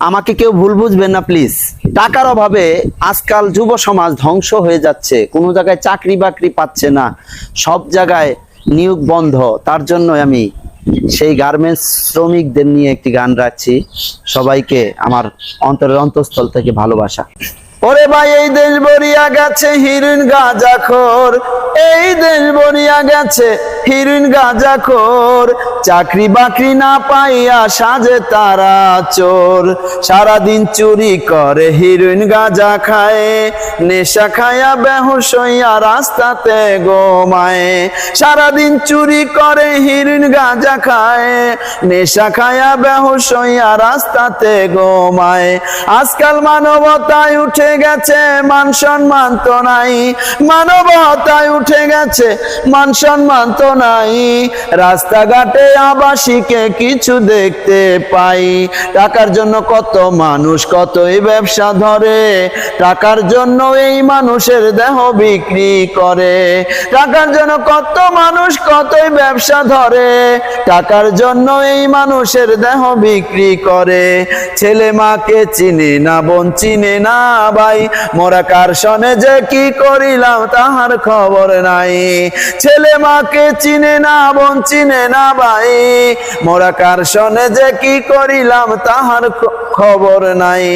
আমাকে কেউ ভুল বুঝবেন না প্লিজ টাকার অভাবে আজকাল যুব সমাজ ধ্বংস হয়ে যাচ্ছে। কোনো জায়গায় চাকরি বাকরি পাচ্ছে না। সব জায়গায় নিয়োগ বন্ধ। তার জন্য আমি সেই গার্মেন্টস শ্রমিকদের নিয়ে একটি গান রাখছি। সবাইকে আমার অন্তরের অন্তঃস্থল থেকে ভালোবাসা। ওরে ভাই, এই দেশ বরিয়া গেছে হিরুইন গাঁজাখোর। এই দেশ বরিয়া গেছে হিরুইন গাঁজাখোর চাকরি বাকরি না পাইয়া সাজে তারা চোর। সারাদিন চুরি করে হিরুইন গাঁজা খায়, নেশা খায়া বেহুশ হইয়া রাস্তাতে গোমায় সারাদিন চুরি করে হিরুইন গাঁজা খায়, নেশা খায়া বেহুশ হইয়া রাস্তাতে গোমায় আজকাল মানবতায় উঠে গেছে মান সম্মান তো নাই। মানবতায় উঠে গেছে মান সম্মান তো নাই। রাস্তাঘাটে আবাসীকে কিছু দেখতে পাই। টাকার জন্য কত মানুষ, কতই ব্যবসা ধরে। টাকার জন্য এই মানুষের দেহ বিক্রি করে। টাকার জন্য কত মানুষ, কতই ব্যবসা ধরে। টাকার জন্য এই মানুষের দেহ বিক্রি করে। ছেলে মাকে চিনে না বোন, চিনে না ভাই। মোরা কার সনে যে কি করিলাম, তাহার খবর নাই। ছেলে মাকে চিনে না বোন, চিনে না ভাই। মোরা কার সনে যে কি করিলাম, তাহার খবর নাই।